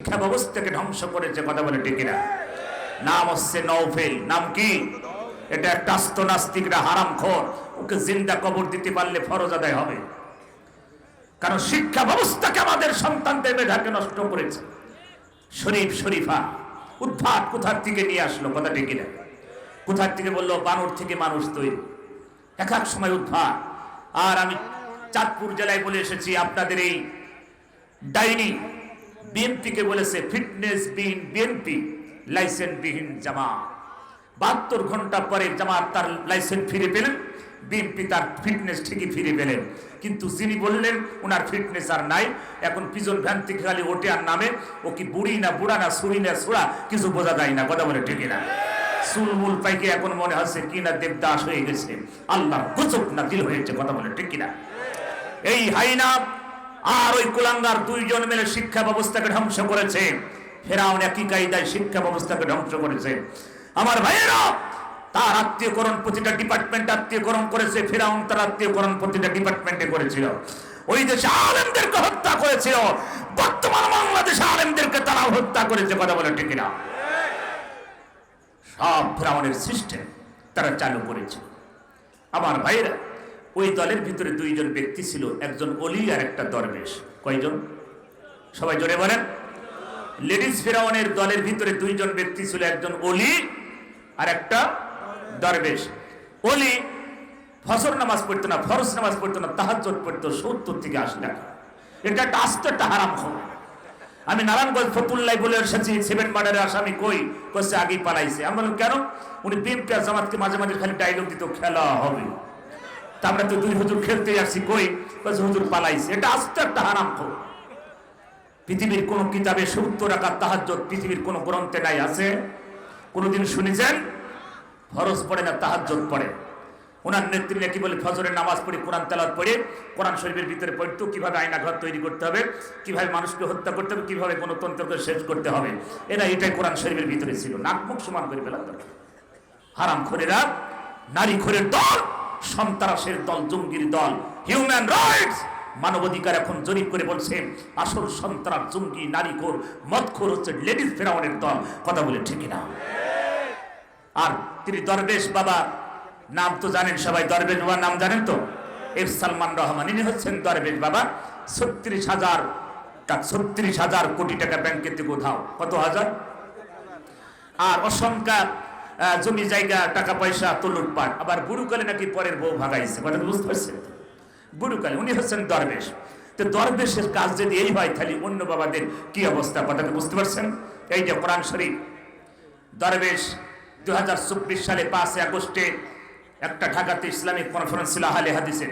শিক্ষা ব্যবস্থাকে ধ্বংস করেছে, কথা বলে না নাম হচ্ছে নৌফেল নাম কি? এটা একটা আস্ত নাস্তিকরা হারাম খোর। ওকে জিন্দা কবর দিতে পারলে ফরজ আদায় হবে। কারণ শিক্ষা ব্যবস্থাকে আমাদের সন্তানদের মেধাকে নষ্ট করেছে। শরীফ শরীফা উদ্ভাট কোথার থেকে নিয়ে আসলো, কথা না কোথার থেকে বলল, বানর থেকে মানুষ তৈরি। এক এক সময় উদ্ভাট আর আমি চাঁদপুর জেলায় বলে এসেছি, আপনাদের এই ডাইনি বিএনপিকে বলেছে, ফিটনেস বিহীন বিএনপি লাইসেন্স বিহীন জামাত। বাহাত্তর ঘণ্টা পরে জামাত তার লাইসেন্স ফিরে পেলেন, বিএনপি তার ফিটনেস ঠিকই ফিরে পেলেন। কিন্তু যিনি বললেন ওনার ফিটনেস আর নাই, এখন পিজন ভ্যান থেকে খালি ওঠে আর নামে, ও কি বুড়ি না বুড়া না সুড়ি না সুড়া কিছু বোঝা যায় না, কথা বলে ঠিকই না চুলমুল পাইকে এখন মনে হচ্ছে কি না দেবদাস হয়ে গেছে আল্লাহ গুজব না দিল হয়েছে, কথা বলে ঠিক কিনা? এই হাইনা আর ওই কুলাঙ্গার দুইজন মিলে শিক্ষা ব্যবস্থাকে ধ্বংস করেছে। ফেরাউন একই কায়দায় শিক্ষা ব্যবস্থাকে ধ্বংস করেছে। আমার ভাইয়েরা, তার আত্মীয়করণ প্রতিটা ডিপার্টমেন্ট আত্মীয়করণ করেছে, ফেরাউন তার আত্মীয়করণ প্রতিটা ডিপার্টমেন্টে করেছিল। ওই দেশে আলেমদেরকে হত্যা করেছিল। বর্তমান বাংলাদেশে আলেমদেরকে তারা হত্যা করেছে, কথা বলে ঠিক না সব ফেরাউনের সিস্টেম তারা চালু করেছে। আমার ভাইয়েরা ওই দলের ভিতরে দুইজন ব্যক্তি ছিল, একজন অলি আর একটা দরবেশ। কয়জন? সবাই জোরে বলেন। লেডিস ফেরাউনের দলের ভিতরে দুইজন ব্যক্তি ছিল, একজন অলি আর একটা দরবেশ। অলি ফসর নামাজ পড়তো না, ফরজ নামাজ পড়তো না, তাহাজ্জুদ পড়তো, সত্তর থেকে আশি টাকা। এটা একটা আস্ত একটা হারাম খবর। আমি নারায়ণগঞ্জ ফতুল্লাই বলে এসেছি, সেভেন মার্ডারের আসামি কই? কচ্ছে আগেই পালাইছে। আমি বললাম, কেন? উনি আর জামাতকে মাঝে মাঝে খালি ডায়লগ দিত, খেলা হবে। তা আমরা তো দুই হুজুর খেলতে আসছি কই? হুজুর পালাইছে। এটা আস্ত একটা হারাম খবর। পৃথিবীর কোন কিতাবে সত্তর রাখার তাহাজ্জত পৃথিবীর কোন গ্রন্থে নাই আছে। কোনদিন শুনেছেন? ফরজ পড়ে না তাহাজ্জত পড়ে। ওনার নেত্রী কি বলে? ফজরের নামাজ পড়ে, কোরআন তেলাত পড়ে, কোরআন শরীফের ভিতরে পড়তো, কীভাবে আয়না ঘর তৈরি করতে হবে, কীভাবে মানুষকে হত্যা করতে হবে, কীভাবে গণতন্ত্রকে শেষ করতে হবে। এরা এটাই কোরআন শরীফের ভিতরে ছিল। নাক মুখ সমান করে ফেলার দরকার। হারাম খোরেরা, নারী খোরের দল সন্ত্রাসের দল, জঙ্গির দল হিউম্যান রাইটস মানবাধিকার এখন জরিপ করে বলছে, আসল সন্ত্রাস, জঙ্গি নারী খোর মদখোর হচ্ছে লেডিস ফেরাউনের দল। কথা বলে ঠিক না আর তিনি দরবেশ বাবা, নাম তো জানেন সবাই, দরবেশ বাবার নাম জানেন তো? এফ সালমান রহমান, ইনি হচ্ছেন দরবেশ বাবা। ছত্রিশ হাজার ছত্রিশ হাজার কোটি টাকা ব্যাংকের থেকে উধাও। কত হাজার? আর অসংখ্য জমি জায়গা, টাকা পয়সা, তো লুটপাট। আবার গুরুকালে নাকি পরের বউ ভাগাইছে কথা বুঝতে পারছেন? গুরুকালে উনি হচ্ছেন দরবেশ। তো দরবেশের কাজ যদি এই হয়, তাহলে অন্য বাবাদের কি অবস্থা? কথাটা বুঝতে পারছেন? এই যে কোরআন শরীফ। দরবেশ দুই হাজার চব্বিশ সালে পাঁচই আগস্টে একটা ঢাকাতে ইসলামিক কনফারেন্স ছিল আহলে হাদিসের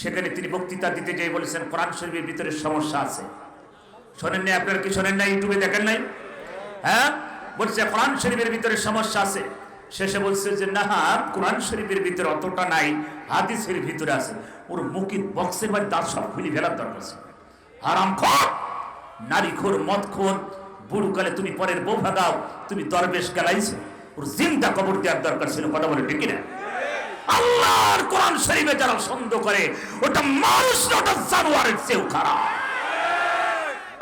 সেখানে তিনি বক্তৃতা দিতে যেয়ে বলেছেন, কোরআন শরীফের ভিতরে সমস্যা আছে। শোনেন নাই, আপনারা কি শোনেন নাই, ইউটিউবে দেখেন নাই? হ্যাঁ? বলছে, কোরআন শরীফের ভিতরে সমস্যা আছে? শেষে বলছে যে, না, কোরআন শরীফের ভিতরে অতটা নাই, হাদিসের ভিতরে আছে। ওর মুখির বক্সের বাড়ি দাঁত সব খুলি ফেলার দরকার হারাম খোর! নারী খোর, মদ খোর, বুড়ুকালে তুমি পরের বউ ভাগাও, তুমি দরবেশ গেলাইছো। ওর জিন্দা কবর দেওয়ার দরকার ছিল, কথা বলে ঠিক না আল্লাহর কোরআন শরীফে যারা সন্দেহ করে, ওটা মানুষ ওটা জানোয়ারের চেয়েও খারাপ।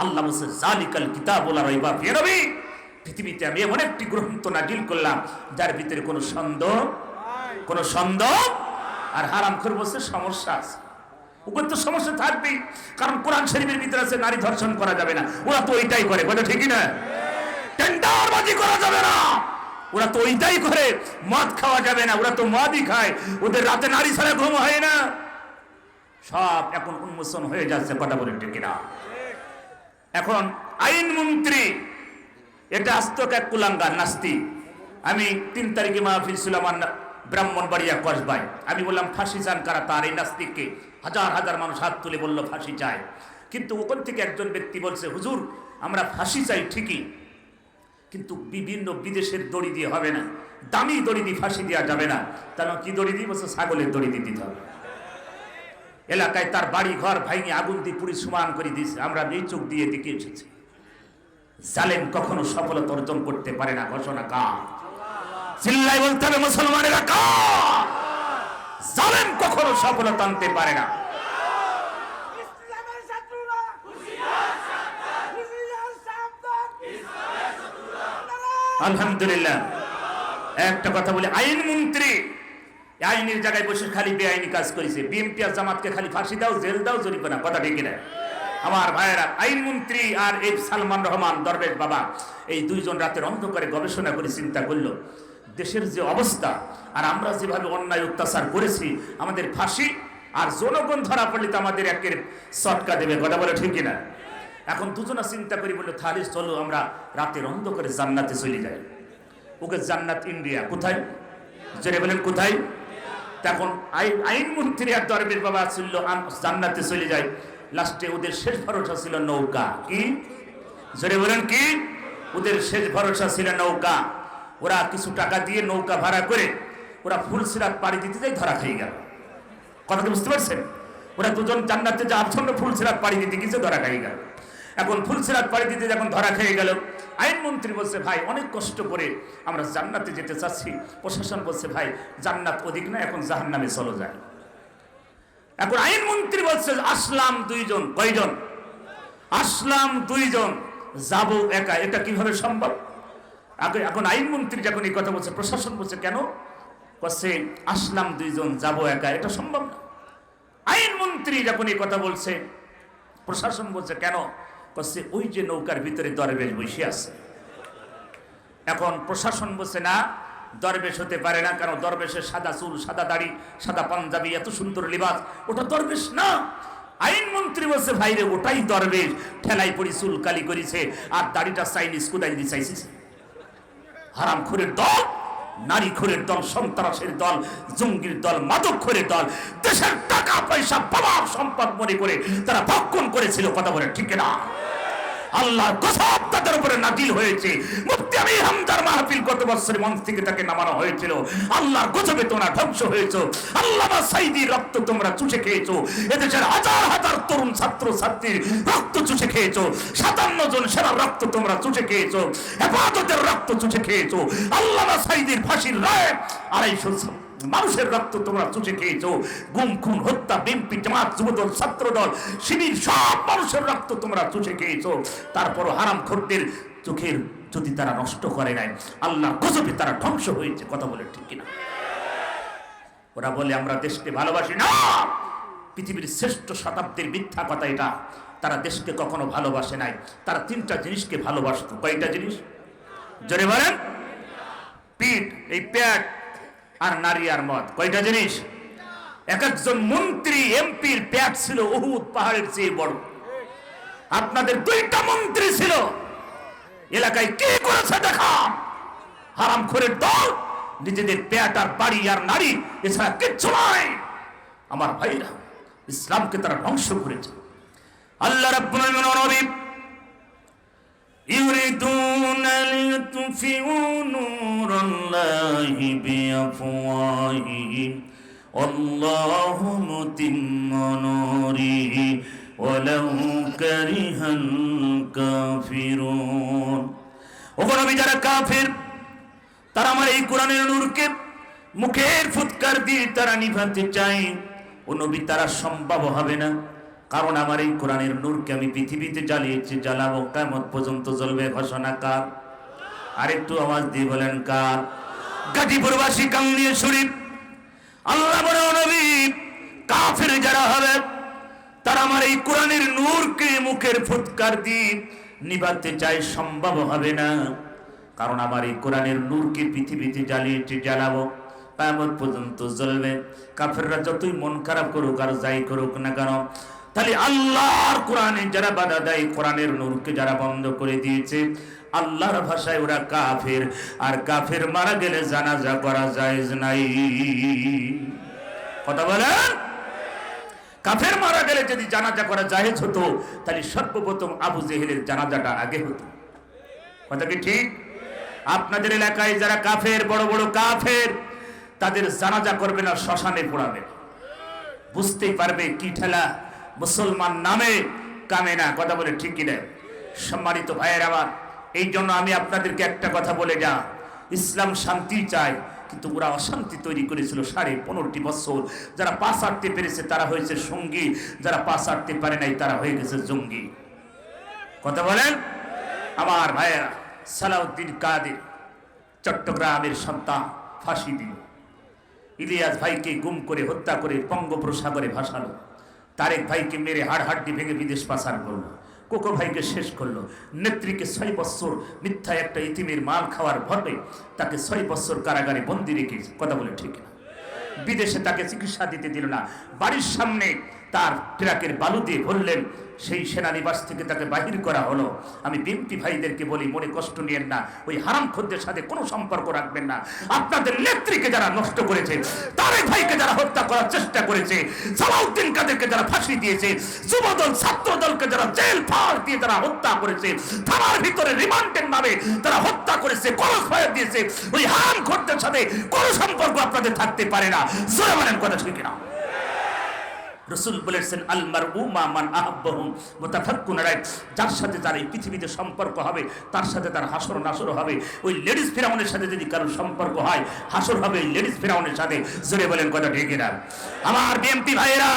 আল্লাহ বলছে, জালিকাল কিতাব ওলা রইবা পৃথিবীতে আমি এমন একটি গ্রন্থ নাজিল করলাম যার ভিতরে কোনো সন্দেহ কোনো সন্দেহ আর হারাম করে বলছে সমস্যা আছে। ওপর তো সমস্যা থাকবেই কারণ কোরআন শরীফের ভিতরে আছে নারী ধর্ষণ করা যাবে না। ওরা তো ওইটাই করে বলে ঠিকই না? টেন্ডারবাজি করা যাবে না। ওরা তো ওইটাই করে মদ খাওয়া যাবে না। ওরা তো মদই খায়। ওদের রাতে নারী ছাড়া ঘুম হয় না। সব এখন উন্মোচন হয়ে যাচ্ছে কথা বলে ঠিক না এখন আইন মন্ত্রী এটা আস্তক এক কুলাঙ্গার নাস্তি। আমি তিন তারিখে মাহফিল ছিল আমার ব্রাহ্মণবাড়িয়া কসবাই আমি বললাম, ফাঁসি চান কারা তার এই নাস্তিককে? হাজার হাজার মানুষ হাত তুলে বলল, ফাঁসি চায় কিন্তু ওখান থেকে একজন ব্যক্তি বলছে, হুজুর, আমরা ফাঁসি চাই ঠিকই, কিন্তু বিভিন্ন বিদেশের দড়ি দিয়ে হবে না। দামি দড়ি দিয়ে ফাঁসি দেওয়া যাবে না। তাহলে কি দড়ি দিয়ে বলছে ছাগলের দড়ি দিয়ে দিতে হবে। এলাকায় তার বাড়ি ঘর ভাইঙে আগুন দিয়ে পুরি সমান করে দিয়েছে। আমরা এই চোখ দিয়ে দিকে এসেছি। জালেম কখনো সফলতা অর্জন করতে পারে না ঘোষণা কা চিল্লাই বলতে হবে মুসলমানেরা কা জালেম কখনো সফলতা আনতে পারে না। আলহামদুলিল্লাহ। একটা কথা বলি আইন মন্ত্রী আইনের জায়গায় বসে খালি বেআইনি কাজ করেছে। বিএনপি আর জামাতকে খালি ফাঁসি দাও জেল দাও জরিমানা কথা ঠিক না আমার ভাইয়েরা আইনমন্ত্রী আর এই সালমান রহমান, দরবেশ বাবা, এই দুইজন রাতের অন্ধকারে গবেষণা করে চিন্তা করল, দেশের যে অবস্থা আর আমরা যেভাবে অন্যায় অত্যাচার করেছি, আমাদের ফাঁসি আর জনগণ ধরা পড়লে তো আমাদের একের সটকা দেবে, কথা বলে ঠিক না এখন দুজনা চিন্তা করি বলল তাহলে চলো আমরা রাতের অন্ধকারে জান্নাতে চলে যাই। ওকে জান্নাত ইন্ডিয়া, কোথায়? জেনে বলেন, কোথায়? তখন আইন আইনমন্ত্রী আর দরবেশ বাবা ছিল জান্নাতে চলে যায় লাস্টে ওদের শেষ ভরসা ছিল নৌকা। কি? জোরে বলেন কি? ওদের শেষ ভরসা ছিল নৌকা। ওরা কিছু টাকা দিয়ে নৌকা ভাড়া করে ওরা ফুলসিরাত পাড়ি দিতে যাই ধরা খেয়ে গেল। কথাটা বুঝতে পারছেন? ওরা দুজন জান্নাতে আচ্ছন্ন ফুল ফুলসিরাত পাড়ি দিতে গেছে ধরা খেয়ে গেল। এখন ফুলসিরাত পাড়ি দিতে যখন ধরা খেয়ে গেল আইনমন্ত্রী বলছে, ভাই, অনেক কষ্ট করে আমরা জান্নাতে যেতে চাচ্ছি। প্রশাসন বলছে, ভাই, জান্নাত অধিক না, এখন জাহান্নামে চলো যায়। এখন আইনমন্ত্রী বলছে, আসলাম দুইজন। কয়জন? আসলাম দুইজন। যাব একা। এটা কীভাবে সম্ভব? এখন আইনমন্ত্রী যখন এই কথা বলছে, প্রশাসন বলছে, কেন? বলছে, আসলাম দুইজন, যাব একা। এটা সম্ভব না। আইনমন্ত্রী যখন এই কথা বলছে, প্রশাসন বলছে, কেন? বলছে, ওই যে নৌকার ভিতরে দরবেশ বসে আছে। এখন প্রশাসন বলছে, না দরবেশ হতে পারে না, কারণ দরবেশের সাদা চুল, সাদা দাড়ি, সাদা পাঞ্জাবি, এত সুন্দর লিবাস, ওটা দরবেশ না। আইনমন্ত্রী বলছে, ভাইরে, ওটাই দরবেশ। ঠেলাই পড়ি, চুল কালি করেছে, আর দাড়িটা চাইনিজ কুদাই দিয়ে চাইছিস হারাম খুরের দল, নারী খুরের দল, সন্ত্রাসের দল, জঙ্গির দল, মাদক খুরের দল, দেশের টাকা পয়সা প্রভাব সম্পদ মনে করে তারা ভক্ষণ করেছিল, কথা বলে ঠিক না আল্লাহর গজব তাদের উপরে নাজিল হয়েছে। মুফতি আমি হামদার মাহফিল গত বছর মঞ্চ থেকে তাকে নামানো হয়েছিল। আল্লাহর গজবে তোমরা ধ্বংস হয়েছো। আল্লাহ সাইদির রক্ত তোমরা চুষে খেয়েছো। এদেশের হাজার হাজার তরুণ ছাত্র, ছাত্রীর রক্ত চুষে খেয়েছো। সাতান্ন জন সেরা রক্ত তোমরা চুষে খেয়েছো। হেফাজতের রক্ত চুষে খেয়েছো। আল্লাহ সাইদির ফাঁসির রায় আড়াইশো মানুষের রক্ত তোমরা চুষে খেয়েছো। গুম, খুন, হত্যা, বিএনপি, জামাত, যুবদল, ছাত্রদল, শিবির, সব মানুষের রক্ত তোমরা চুষে খেয়েছো। তারপর হারাম খোরদের চোখের যদি তারা নষ্ট করে নাই আল্লাহ গজবে তারা ধ্বংস হয়েছে, কথা বলে ঠিক কিনা? ওরা বলে, আমরা দেশকে ভালোবাসি না। পৃথিবীর শ্রেষ্ঠ শতাব্দীর মিথ্যা কথা এটা। তারা দেশকে কখনো ভালোবাসে নাই। তারা তিনটা জিনিসকে ভালোবাসত। কয়টা জিনিস? জোরে বলেন। পিঠ, এই পেট আর নারী আর মদ। কয়টা জিনিস? এক একজন মন্ত্রী, এমপির পেট ছিল উহুদ পাহাড়ের চেয়ে বড়। আপনাদের দুইটা মন্ত্রী ছিল। এলাকায় কে করেছে দেখা? হারাম খোরের দল, নিজেদের পেট আর বাড়ি আর নারী, এছাড়া কিচ্ছু নয় আমার ভাইরা, ইসলামকে তারা ধ্বংস করেছে। আল্লাহ রাব্বুল আলামিন يريدون ليطفئوا نور الله بأفواههم والله متم نوره ولو كره الكافرون ওখানে আমি যারা কাফের তারা আমার এই কোরআনের নূরকে মুখের ফুৎকার দিয়ে তারা নিভাতে চায় ও নবী তারা সম্ভব হবে না কারণ আমার এই কোরআনের নূরকে আমি পৃথিবীতে জ্বালিয়েছি জ্বালাবো কেমন পর্যন্ত জ্বলবে, ঘোষণা কার? আরেকটু আওয়াজ দিয়ে বলেন কার? গাজীপুরবাসী কাঙ্গিয়ে শরীফ, আল্লাহ বড় নবী, কাফের যারা হবে, তারা আমার এই কোরআনের নূরকে মুখের ফুৎকার দিয়ে নিভাতে চাই, সম্ভব হবে না। কারণ আমার এই কোরআনের নূরকে পৃথিবীতে জ্বালিয়েছি জ্বালাবো পর্যন্ত জ্বলবে। কাফেররা যতই মন খারাপ করুক আর যাই করুক না কেন তাহলে আল্লাহর কোরআনে যারা বাধা দেয়, কোরআনের নূরকে যারা বন্ধ করে দিয়েছে, আল্লাহর ভাষায় ওরা কাফের। আর কাফের মারা গেলে জানাজা করা যায় নাই। কথা বলেন? কাফের মারা গেলে যদি জানাজা করা জাহেজ হতো, তাহলে সর্বপ্রথম আবু জেহেলের জানাজাটা আগে হতো। কথা কি ঠিক? আপনাদের এলাকায় যারা কাফের, বড় বড় কাফের, তাদের জানাজা করবে না, শ্মশানে পোড়াবে। বুঝতেই পারবে কি ঠেলা? মুসলমান নামে কামে না, কথা বলে ঠিকই নেয় সম্মানিত ভাইয়ের আমার, এই জন্য আমি আপনাদেরকে একটা কথা বলে যা। ইসলাম শান্তি চায়, কিন্তু ওরা অশান্তি তৈরি করেছিল সাড়ে পনেরোটি বছর। যারা পাশ আটতে পেরেছে তারা হয়েছে সঙ্গী, যারা পাশ আটতে পারে নাই তারা হয়ে গেছে জঙ্গি। কথা বলেন? আমার ভাইয়েরা, সালাউদ্দিন কাদের, চট্টগ্রামের সন্তান, ফাঁসি দিল। ইলিয়াস ভাইকে গুম করে হত্যা করে বঙ্গোপসাগরে ভাসালো। তারেক ভাইকে মেরে হাড় হাড্ডি ভেঙে বিদেশ পাচার করল। কোকো ভাইকে শেষ করল। নেত্রীকে ছয় বৎসর মিথ্যা একটা ইতিমের মাল খাওয়ার ভরবে তাকে ছয় বৎসর কারাগারে বন্দি রেখে কথা বলে ঠিক না। বিদেশে তাকে চিকিৎসা দিতে দিল না। বাড়ির সামনে তার ট্রাকের বালু দিয়ে ভরলেন সেই সেনানিবাস থেকে তাকে বাহির করা হলো। আমি বিএনপি ভাইদেরকে বলি, মনে কষ্ট নিয়েন না। ওই হারাম খদ্দের সাথে কোনো সম্পর্ক রাখবেন না। আপনাদের নেত্রীকে যারা নষ্ট করেছে তারেক ভাইকে যারা হত্যা করার চেষ্টা করেছে সালাউদ্দিন কাদেরকে যারা ফাঁসি দিয়েছে, যুবদল ছাত্র দলকে যারা জেল, ফাঁস দিয়ে যারা হত্যা করেছে, থানার ভিতরে রিমান্ডের নামে তারা হত্যা করেছে, করস ফায়ার দিয়েছে, ওই হারাম খদ্দের সাথে কোনো সম্পর্ক আপনাদের থাকতে পারে না। জোরে মানেন কথা ঠিক না রসুল বলেছেন আলমার উমা মান আহাব্বাহুম। মুতাফাক্কুন রাইট যার সাথে যার এই পৃথিবীতে সম্পর্ক হবে, তার সাথে তার হাসর নাসর হবে। ওই লেডিস ফেরাউনের সাথে যদি কারোর সম্পর্ক হয়, হাসর হবে ওই লেডিস ফেরাউনের সাথে। জোরে বলেন কথা ঠিক না আমার বিএমপি ভাইয়েরা,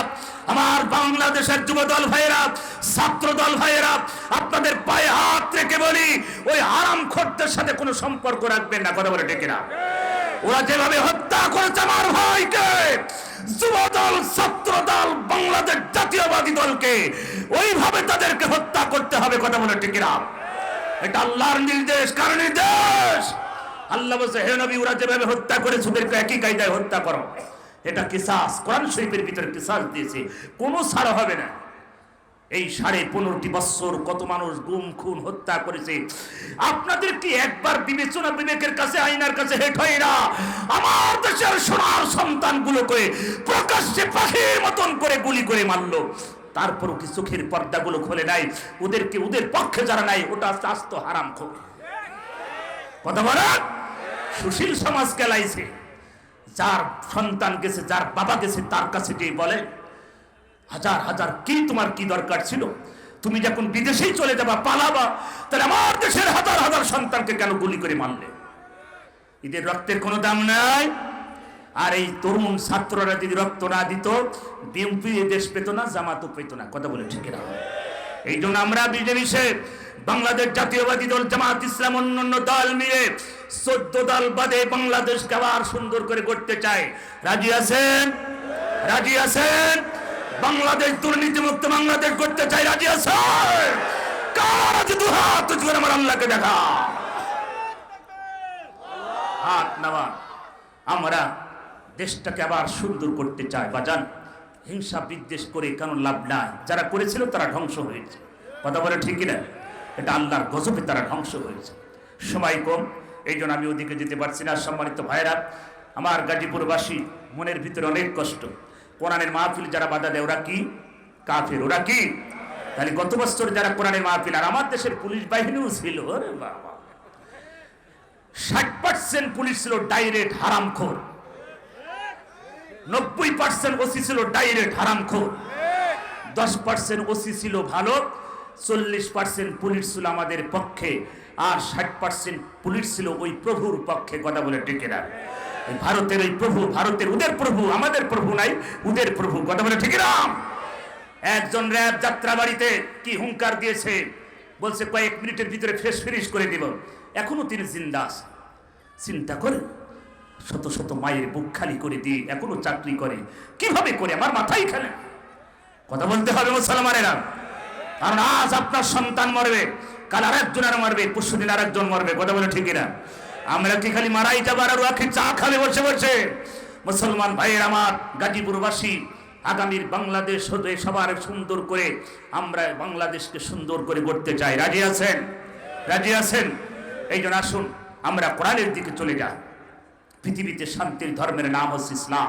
আমার বাংলাদেশের যুবদল ভাইয়েরা ছাত্র দল ভাইয়েরা, আপনাদের পায়ে হাত রেখে বলি, ওই আরাম খোরদের সাথে কোনো সম্পর্ক রাখবেন না। কথা বলে ডেকে না ওরা যেভাবে হত্যা করেছে আমার ভাইকে, যুবদল ছাত্র দল বাংলাদেশ জাতীয়বাদী দলকে, ওইভাবে তাদেরকে হত্যা করতে হবে, কথা বলে ঠিক না এটা আল্লাহর নির্দেশ, কার নির্দেশ? আল্লাহ বলছে, হে নবী, ওরা যেভাবে হত্যা করেছে, ওদেরকে একই কায়দায় হত্যা করো। এটা কিসাস, কোরআন শরীফের ভিতরে কিসাস দিয়েছে, কোনো ছাড় হবে না। এই সাড়ে পনেরোটি বৎসর কত মানুষ গুম, খুন, হত্যা করেছে। আপনাদের কি একবার বিবেচনা বিবেকের কাছে আইনার কাছে হেট হয় না? আমার দেশের সোনার সন্তানগুলোকে প্রকাশ্যে পাখির মতন করে গুলি করে মারলো। তারপরও কি চোখের পর্দাগুলো খোলে নাই? ওদেরকে, ওদের পক্ষে যারা নাই, ওটা আস্তে হারাম খোর। কথা বলেন? সুশীল সমাজ কেলাইছে যার সন্তান গেছে, যার বাবা গেছে, তার কাছে গিয়ে বলে হাজার হাজার কি তোমার কি দরকার ছিল? তুমি যখন বিদেশেই চলে যাবা, পালাবা, তাহলে আমার দেশের হাজার হাজার সন্তানকে কেন গুলি করে মারলে? এদের রক্তের কোনো দাম নাই। আর এই তরুণ ছাত্ররা যদি রক্ত না দিত, বিএনপি দেশ পেত না, জামাতও পেত না। কথা বলে ঠিক না এই জন্য আমরা বিজেপিসে বাংলাদেশ জাতীয়বাদী দল, জামাত ইসলাম, অন্যান্য দল মিলে চোদ্দ দল বাদে বাংলাদেশকে আবার সুন্দর করে করতে চায় রাজি আছেন? রাজি আছেন? বাংলাদেশ দুর্নীতি মুক্ত বাংলাদেশ করতে চাই, রাজি আছে কাজ দুহাত উঁচু করে আমার আল্লাহকে দেখা। হাত নেওয়া আমরা দেশটাকে আবার সুন্দর করতে চাই বাজান হিংসা বিদ্বেষ করে কেন লাভ নাই? যারা করেছিল তারা ধ্বংস হয়েছে। কথা বলে ঠিকই না এটা আল্লাহর গজবে তারা ধ্বংস হয়েছে। সময় কম এই জন্য আমি ওদিকে যেতে পারছি না, সম্মানিত ভাইরা আমার গাজীপুরবাসী, মনের ভিতরে অনেক কষ্ট। কোরআনের মাহফিল যারা বাধা দেয়, ওরা কি? কাফের। ওরা কি? তাহলে গত বছর যারা কোরআনের মাহফিল, আর আমার দেশের পুলিশ বাহিনীও ছিল ষাট পার্সেন্ট পুলিশ ছিল ডাইরেক্ট হারামখোর। নব্বই পার্সেন্ট ওসি ছিল ডাইরেক্ট হারামখোর। দশ পার্সেন্ট ওসি ছিল ভালো, চল্লিশ পার্সেন্ট পুলিশ ছিল আমাদের পক্ষে, আর ষাট পার্সেন্ট পুলিশ ছিল ওই প্রভুর পক্ষে, কথা বলে টেকে না। এই ভারতের ওই প্রভু, ভারতের উদের প্রভু, আমাদের প্রভু নাই, উদের প্রভু। কথা বলে ঠিক রাম একজন র্যাব যাত্রা বাড়িতে কি হুঙ্কার দিয়েছে? বলছে, কয়েক মিনিটের ভিতরে ফ্রেশ ফিনিশ করে দিব এখনও তিনি জিন্দা আছে চিন্তা করে শত শত মায়ের বুক খালি করে দিয়ে এখনও চাকরি করে। কীভাবে করে? আমার মাথায় খেলে কথা বলতে হবে মুসলমানেরা। কারণ আজ আপনার সন্তান মরবে, কাল আরেকজন আর মারবে পরশু দিন আরেকজন মরবে। কথা বলে ঠিকই না? আমরা কি খালি মারাই যাবার আর আখি চা খাবে? বসে বসে মুসলমান ভাইয়ের আমার গাজীপুরবাসী, আগামীর বাংলাদেশ হতে সবার সুন্দর করে আমরা বাংলাদেশকে সুন্দর করে গড়তে চাই। রাজি আছেন? রাজি আছেন? এই জন্য আসুন, আমরা কোরআনের দিকে চলে যাই। পৃথিবীতে শান্তির ধর্মের নাম হচ্ছে ইসলাম।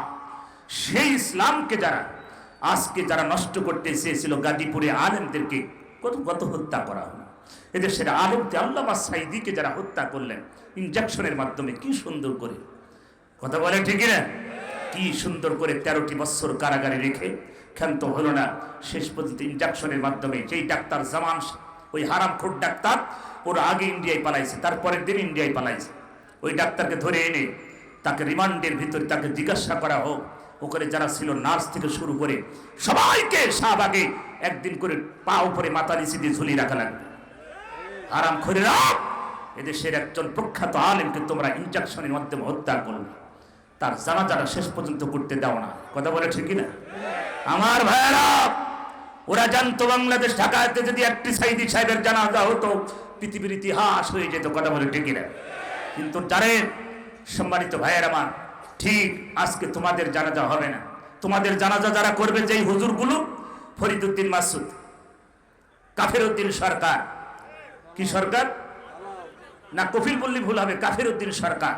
সেই ইসলামকে যারা আজকে যারা নষ্ট করতে চেয়েছিল গাজীপুরে আলেমদেরকে কত কত হত্যা করা হলো? এদেশের আলেমকে আল্লামা সাইদিকে যারা হত্যা করলেন ইনজেকশনের মাধ্যমে কি সুন্দর করে? কথা বলে ঠিক না কি সুন্দর করে তেরোটি বছর কারাগারে রেখে ক্ষান্ত হলো না, শেষ পর্যন্ত ইনজেকশনের মাধ্যমে যেই ডাক্তার জামান ওই হারাম হারামখোর ডাক্তার, ওরা আগে ইন্ডিয়ায় পালাইছে, তারপরের দিন ইন্ডিয়ায় পালাইছে। ওই ডাক্তারকে ধরে এনে তাকে রিমান্ডের ভিতরে তাকে জিজ্ঞাসা করা হোক, ওখানে যারা ছিল নার্স থেকে শুরু করে সবাইকে শাহবাগে একদিন করে পা উপরে মাথা নিচে দিয়ে ঝুলিয়ে রাখা লাগবে। আরাম করে রাখ। এদেশের একজন প্রখ্যাত আলেমকে তোমরা ইনজেকশনের মাধ্যমে হত্যা করলে। তার জানাজাটা শেষ পর্যন্ত করতে দাও না। কথা বলে ঠিকই না? আমার ভাইয়েরা, ওরা জানতো বাংলাদেশ ঢাকাতে যদি একটি সাইদি সাহেবের জানা জানাজা হতো, পৃথিবীর ইতিহাস হয়ে যেত, কথা বলে ঠিকই না? কিন্তু জানেন সম্মানিত ভাইয়ের আমার, ঠিক আজকে তোমাদের জানাজা হবে না। তোমাদের জানাজা যারা করবে, যেই হুজুরগুলো, ফরিদুদ্দিন মাসুদ কাফের উদ্দিন সরকার কি সরকার? না কফিল বললি ভুল হবে কাফের উদ্দিন সরকার।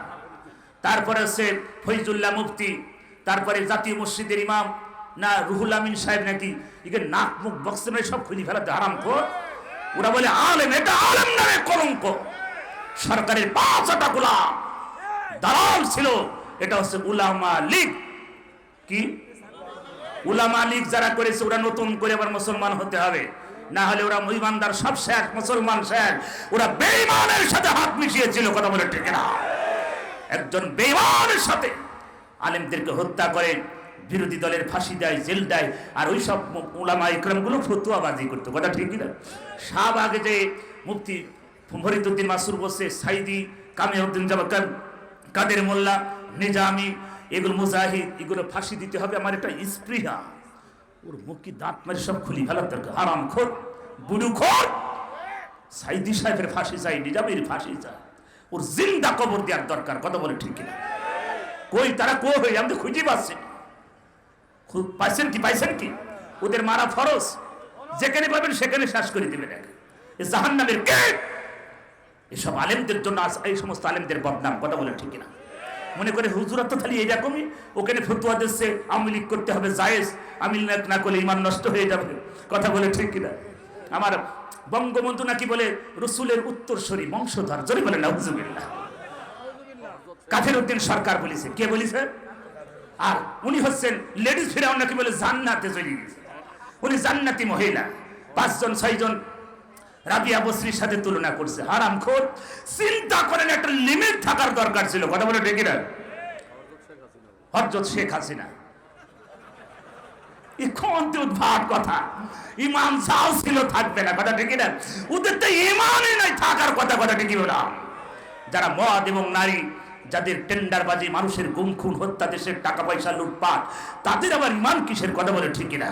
তারপরে হচ্ছে ফৈজুল্লাহ মুফতি, তারপরে জাতীয় মসজিদের ইমাম, না রুহুল আমিন সাহেব নাকি? নাক মুখ বক্সে সব খুঁজে ফেলাতে হারাম খোর ওরা বলে, আলেম, এটা আলেম নামে কলঙ্ক সরকারের পাঁচটা গোলাম, দালাল ছিল। এটা হচ্ছে উলামা লীগ। কি? উলামা লীগ যারা করেছে, ওরা নতুন করে আবার মুসলমান হতে হবে। না হলে ওরা মুইমানদার সব শেখ, মুসলমান শেখ, ওরা বেঈমানের সাথে হাত মিশিয়েছিল কথা বলে ঠিক না। একজন বেঈমানের সাথে আলেমদেরকে হত্যা করে, বিরোধী দলের ফাঁসি দেয়, জেল দেয়, আর ওই সব উলামা ইকরামগুলো ফতুয়াবাজি করতো, কথা ঠিক না শাহবাগে যে মুফতি ফরিদুদ্দিন মাসুর বসে, সাইদি কামিউদ্দিন জামাকান কাদের মোল্লা, নিজামি, এগুলো মুজাহিদ, এগুলো ফাঁসি দিতে হবে, আমার একটা স্পৃহা। ওর মুখ দাঁত মারি সব খুলি ফেলার দরকার আরাম খোর? বুড়ু খোর? সাইদি সাহেবের ফাঁসি চাই, নিজামের ফাঁসি চাই। ওর জিন্দা কবর দেওয়ার দরকার, কথা বলে ঠিক কিনা? কই তারা কো হয়ে আমি তো খুঁজে পাচ্ছি পাইছেন কি পাইছেন কি? ওদের মারা ফরজ। যেখানে পাবেন সেখানে শ্বাস করে দিবেন জাহান নামের কে? এসব আলেমদের জন্য এই সমস্ত আলেমদের বদনাম, কথা বলে ঠিক না মনে করে, হুজুরা তো খালি এরকমই ওখানে ফতুয়া দিচ্ছে লীগ করতে হবে, জায়েজ। আমিল না করলে ইমান নষ্ট হয়ে যাবে। কথা বলে ঠিক কিনা? আমার বঙ্গবন্ধু নাকি বলে, রসুলের উত্তরসূরি বংশধর। জোরে বলে না হুজুবিল্লাহ কাফের উদ্দিন সরকার বলেছে। কে বলেছে? আর উনি হচ্ছেন লেডিস ফিরাউন নাকি বলে, জান্নাতে চলে গেছে। উনি জান্নাতি মহিলা। পাঁচজন, ছয়জন রাবিয়া বসরির সাথে তুলনা করছে। হারাম খোর, চিন্তা করেন, একটা লিমিট থাকার দরকার ছিল। কথা বলে ডেকে না হরজত শেখ হাসিনা। উদ্ভাট কথা। ইমান যাও ছিল, থাকবে না। কথা ডেকে না ওদের তো ইমানই নাই থাকার কথা। কথা ডেকে না যারা মদ এবং নারী, যাদের টেন্ডারবাজি, মানুষের গুম, খুন, হত্যা, দেশের টাকা পয়সা, লুটপাট, তাদের আবার ইমান কিসের? কথা বলে ঠিক না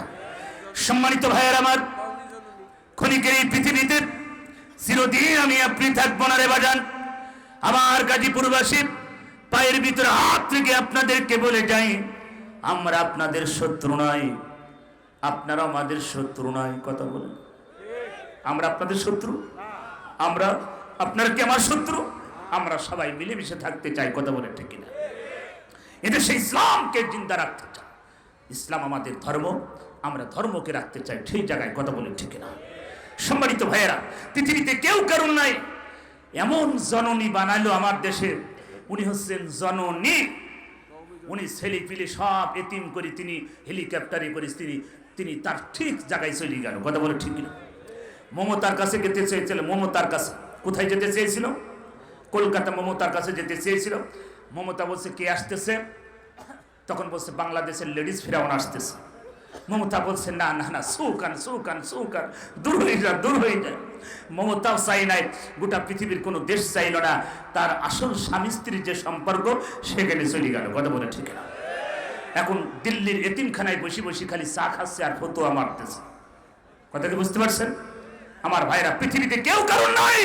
সম্মানিত ভাইয়ের আমার ক্ষণিকের এই পৃথিবীতে চিরদিন আমি আপনি থাকব না রে বাজান। আমার গাজীপুরবাসী, পায়ের ভিতরে হাত থেকে আপনাদেরকে বলে যাই, আমরা আপনাদের শত্রু নয় আপনারা আমাদের শত্রু নয় কথা বলে আমরা আপনাদের শত্রু? আমরা আপনার কি আমার শত্রু? আমরা সবাই মিলেমিশে থাকতে চাই, কথা বলে ঠিক না এদেশে ইসলামকে জিন্দা রাখতে চাই। ইসলাম আমাদের ধর্ম, আমরা ধর্মকে রাখতে চাই সেই জায়গায়, কথা বলে ঠিক না সম্মানিত ভাইয়েরা, পৃথিবীতে কেউ কারণ নাই। এমন জননী বানালো আমার দেশে। উনি হচ্ছেন জননী। উনি ছেলে পিলে সব এতিম করে তিনি হেলিকপ্টারে করে তিনি তিনি তার ঠিক জায়গায় চলে গেল। কথা বলে ঠিক না মমতার কাছে যেতে চেয়েছিল, মমতার কাছে। কোথায় যেতে চেয়েছিল? কলকাতা মমতার কাছে যেতে চেয়েছিল। মমতা বলছে, কে আসতেছে? তখন বলছে, বাংলাদেশের লেডিস ফেরাউন আসতেছে। মমতা বলছে, না না না, সুকান সুকান সুকান, দূর হয়ে যা, দূর হয়ে যায় মমতাও চাই নাই, গোটা পৃথিবীর কোনো দেশ চাইল না। তার আসল স্বামী স্ত্রীর যে সম্পর্ক, সেখানে চলে গেল, কথা বলে ঠিক না। এখন দিল্লির এতিমখানায় বসে বসে খালি চা খাচ্ছে আর ফতোয়া মারতেছে। কথা কি বুঝতে পারছেন? আমার ভাইরা পৃথিবীতে কেউ কারণ নাই!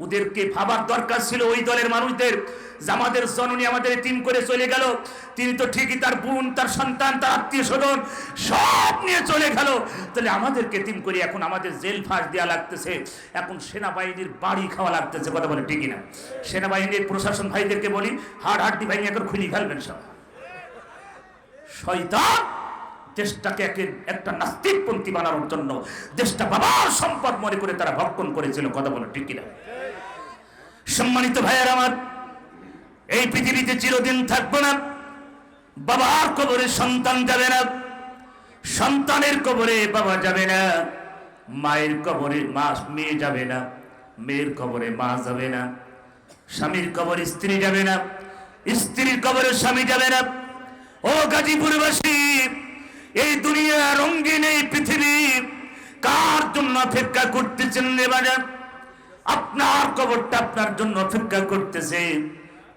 ওদেরকে ভাবার দরকার ছিল ওই দলের মানুষদের। যে আমাদের জননী আমাদের তিন করে চলে গেল। তিনি তো ঠিকই তার বোন, তার সন্তান, তার আত্মীয় স্বজন সব নিয়ে চলে গেল। তাহলে আমাদেরকে তিন করে এখন আমাদের জেল ফাঁস দেওয়া লাগতেছে। এখন সেনাবাহিনীর বাড়ি খাওয়া লাগতেছে, কথা বলে ঠিকই না। সেনাবাহিনীর প্রশাসন ভাইদেরকে বলি, হাড় হাড্ডি ভাই এখন খুলি ফেলবেন সব। শয়তান দেশটাকে একে- একটা নাস্তিকপন্থী বানানোর জন্য দেশটা বাবার সম্পদ মনে করে তারা ভক্ষণ করেছিল, কথা বলে ঠিক কিনা সম্মানিত ভাইয়ের আমার, এই পৃথিবীতে চিরদিন থাকব না। বাবার কবরে সন্তান যাবে না। সন্তানের কবরে বাবা যাবে না। মায়ের কবরে মা, মেয়ে যাবে না। মেয়ের কবরে মা যাবে না। স্বামীর কবরে স্ত্রী যাবে না। স্ত্রীর কবরে স্বামী যাবে না। ও গাজীপুরবাসী, এই দুনিয়া রঙ্গিন এই পৃথিবী কার জন্য অপেক্ষা করতেছেন রে বাজার? আপনার কবরটা আপনার জন্য অপেক্ষা করতেছে।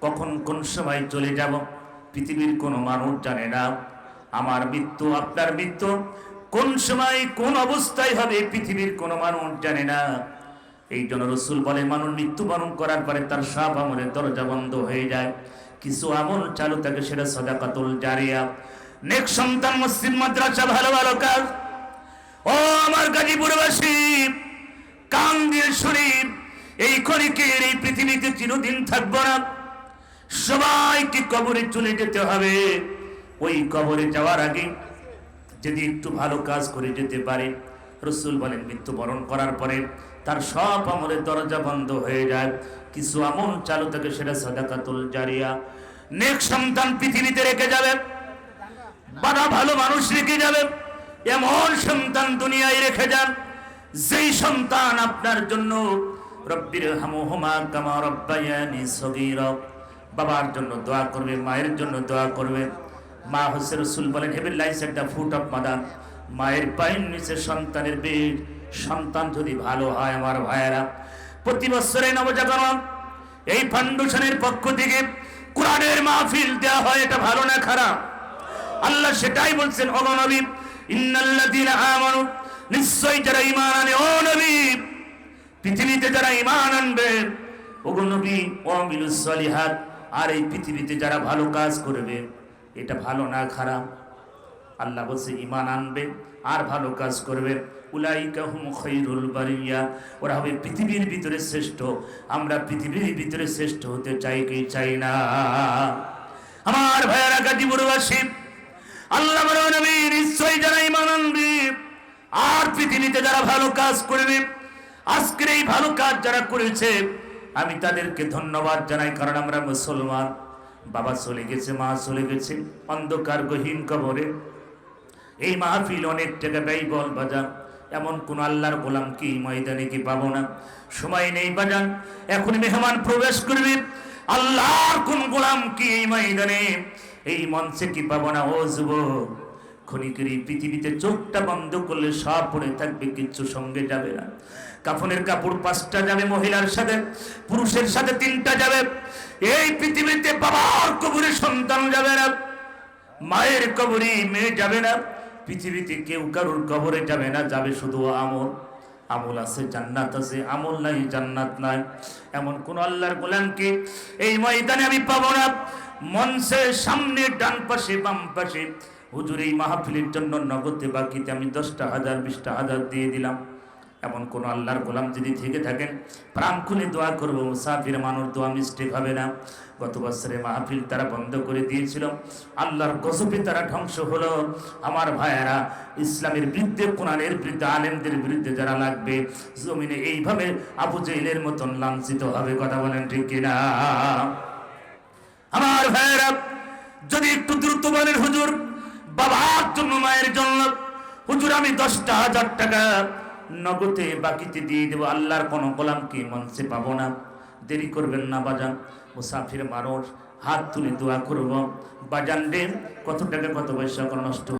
কখন কোন সময় চলে যাব, পৃথিবীর কোনো মানুষ জানে না। আমার মৃত্যু, আপনার মৃত্যু, কোন সময়, কোন অবস্থায় হবে, পৃথিবীর কোনো মানুষ জানে না। এই জন্য রসুল বলে, মানুষ মৃত্যুবরণ করার পরে তার সব আমলের দরজা বন্ধ হয়ে যায়। কিছু আমল চালু থাকে, সেটা সদাকাতুল জারিয়া। নেক সন্তান, মসজিদ, মাদ্রাসা, ভালো ভালো কাজ। ও আমার গাজীপুরবাসী কান দিয়ে এই ক্ষণিকের এই পৃথিবীতে চিরদিন থাকব না। সবাইকে কবরে চলে যেতে হবে। ওই কবরে যাওয়ার আগে যদি একটু ভালো কাজ করে যেতে পারে, রসুল বলেন, মৃত্যুবরণ করার পরে তার সব আমলের দরজা বন্ধ হয়ে যায়। কিছু আমল চালু থাকে, সেটা সাদাকাতুল জারিয়া। নেক সন্তান পৃথিবীতে রেখে যাবে। বাবা ভালো মানুষ রেখে যাবে। এমন সন্তান দুনিয়ায় রেখে যান। যেই সন্তান আপনার জন্য রব্বির হামুহুমা কামা রব্বায়ানি সগীরা, বাবার জন্য দোয়া করবে, মায়ের জন্য দোয়া করবে। মা হোসেন রসুল বলেন হেভেন লাইস একটা ফুট অফ মাদার মায়ের পায়ের নিচে সন্তানের বীর। সন্তান যদি ভালো হয় আমার ভাইয়েরা, প্রতি বছরে নবজাগরণ এই ফাউন্ডেশনের পক্ষ থেকে কোরআনের মাহফিল দেওয়া হয়, এটা ভালো না খারাপ? আল্লাহ সেটাই বলছেন ও নবী, ইন্নাল্লাযীনা আমানু নিশ্চয় যারা নবী পৃথিবীতে যারা ইমান আনবে ও নবী ও আর এই পৃথিবীতে যারা ভালো কাজ করবে, এটা ভালো না খারাপ? আল্লাহ বলছে ইমান আনবে, আর ভালো কাজ করবে। ওরা হবে পৃথিবীর ভিতরে শ্রেষ্ঠ। আমরা পৃথিবীর ভিতরে শ্রেষ্ঠ হতে চাই কি চাই না? আমার ভাইয়ারা গাজীপুরবাসী আল্লাহ নবী, নিশ্চয়ই যারা ঈমান আনবে, আর পৃথিবীতে যারা ভালো কাজ করবে আজকের এই ভালো কাজ যারা করেছে, আমি তাদেরকে ধন্যবাদ জানাই, কারণ আমরা মুসলমান। বাবা চলে গেছে, মা চলে গেছে, অন্ধকার গহীন কবরে। এই মাহফিল অনেক টাকা ব্যয় বল বাজান, এমন কোন আল্লাহর গোলাম কি ময়দানে কি পাবো না? সময় নেই বাজান, এখন মেহমান প্রবেশ করবে। আল্লাহর কোন গোলাম কি এই ময়দানে? এই মঞ্চে কি পাবো না? ও যুবক, ক্ষণিকের এই পৃথিবীতে চোখটা বন্ধ করলে সব পড়ে থাকবে, কিচ্ছু সঙ্গে যাবে না। কাফনের কাপড় পাঁচটা যাবে মহিলার সাথে, পুরুষের সাথে তিনটা যাবে। এই পৃথিবীতে বাবার কবরে সন্তান যাবে না, মায়ের কবরে মেয়ে যাবে না, পৃথিবীতে কেউ কারোর কবরে যাবে না, যাবে শুধু আমল। আমল আছে, জান্নাত আছে, আমল নাই, জান্নাত নাই। এমন কোন আল্লাহর গোলামকে এই ময়দানে আমি পাবো না। মঞ্চের সামনে, ডান পাশে, বাম পাশে। হুজুর, এই মাহফিলের জন্য নগদে বাকিতে আমি দশটা হাজার, বিশটা হাজার দিয়ে দিলাম। এমন কোন আল্লাহর গোলাম যদি থেকে থাকেন, প্রাণ খুলে দোয়া করব। মুসাফির মানুষ দোয়া মিস্টেক হবে না। গত বছরে মাহফিল তারা বন্ধ করে দিয়েছিল। আল্লাহর গজবে তারা ধ্বংস হলো। আমার ভাইয়েরা, ইসলামের বিরুদ্ধে, কোরআনের বিরুদ্ধে, আলেমদের বিরুদ্ধে যারা লাগবে, জমিনে এইভাবে আবু জেলের মতন লাঞ্ছিত হবে, কথা বলেন ঠিক কিনা? আমার ভাইয়েরা, যদি একটু দ্রুত বলেন, হুজুর, বাবার জন্য মায়ের জন্য, হুজুর, আমি দশটা হাজার টাকা নগদে বাকিতে দিয়ে দেবো। আল্লাহর কোনো গোলামকে মঞ্চে পাবো না। দেরি করবেন না বাজান। মুসাফির মানুষ, হাত তুলে দোয়া করব। বাজান রে, কত টাকা, কত পয়সা নষ্ট